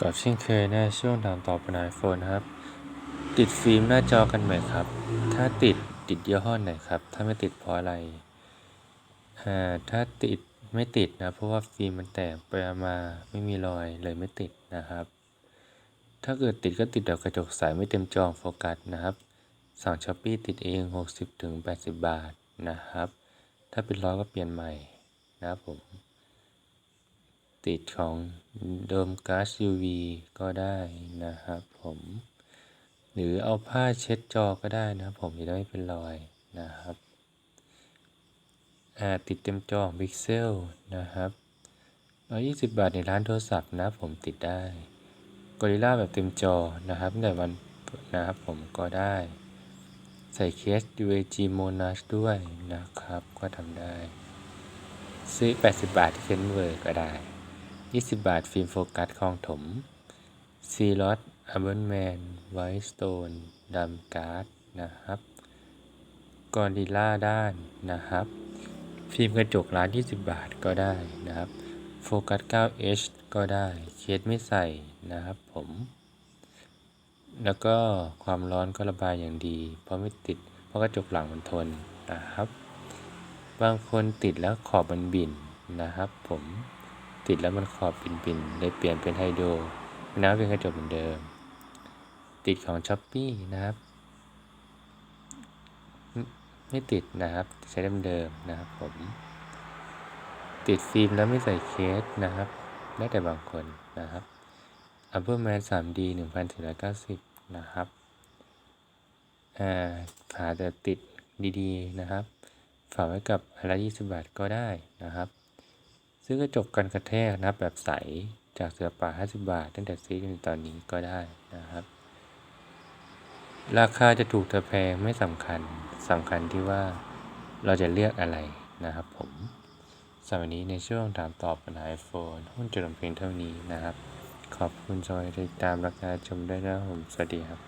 กับเช่นเคยนะช่วงถามตอบปัญหาโฟนนะครับ ติดฟิล์มหน้าจอกันไหมครับ ถ้าติดติดยี่ห้อไหนครับ ถ้าไม่ติดเพราะอะไรอ่าถ้าติดไม่ติดนะ เพราะว่าฟิล์มมันแตกไปมาไม่มีรอยเลยไม่ติดนะครับ ถ้าเกิดติดก็ติดแบบกระจกใสไม่เต็มจอโฟกัสนะครับ สั่งช้อปปี้ติดเอง 60ถึง80 บาทนะครับ ถ้าเป็นร้อยก็เปลี่ยนใหม่นะครับผม ติดของโดมก๊าซ UV ก็ได้นะครับผมหรือเอาผ้าเช็ดจอก็ได้นะครับผมจะได้ไม่เป็นรอยนะครับอาติดเต็มจอของพิกเซลนะครับ120 บาทในร้านโทรศัพท์นะผมติดได้กอริล่าแบบเต็มจอนะครับตั้งแต่วันนะครับผมก็ได้ ใส่เคส UAG Monash ด้วยนะครับก็ทำได้ ซื้อ 80 บาทที่เซนเวอร์ก็ได้ 20 บาท ฟิล์มโฟกัสคลองถมซีรอสอัลเบิร์แมน ไวท์สโตนดัมการ์ด นะครับ กอริล่าด้าน นะครับ ฟิล์มกระจกร้าน 20 บาทก็ได้นะครับ โฟกัส 9H ก็ได้ เคสไม่ใส่นะครับผม แล้วก็ความร้อนก็ระบายอย่างดี เพราะไม่ติด เพราะกระจกหลังมันทนนะครับ บางคนติดแล้วขอบมันบินนะครับผม ติดแล้วมันขอบบินบินเลยเปลี่ยนเป็นไฮโดรน้ำเป็นกระจกเหมือนเดิม ติดของช้อปปี้นะครับ ไม่ติดนะครับ ใช้เดิมๆนะครับผม ติดฟิล์มแล้วไม่ใส่เคสนะครับแล้แต่บางคนนะครับอัลเบอร์แมน 3D 1490 นะครับอ่าฝาแต่ติดดีๆนะครับ ฝากไว้กับอะไร20บาทก็ได้นะครับ ซื้อกระจกกันกระแทกนะครับแบบใสจากเสือป่า 50 บาท ตั้งแต่ซื้อจนตอนนี้ก็ได้นะครับ ราคาจะถูกจะแพงไม่สำคัญสำคัญที่ว่าเราจะเลือกอะไรนะครับผมสำหรับวันนี้ในช่วงถามตอบปัญหา iPhone หุ้นจุดลำเพียงเท่านี้นะครับ ขอบคุณสำหรับการติดตามรับกาชมได้วยนะครับผม สวัสดีครับ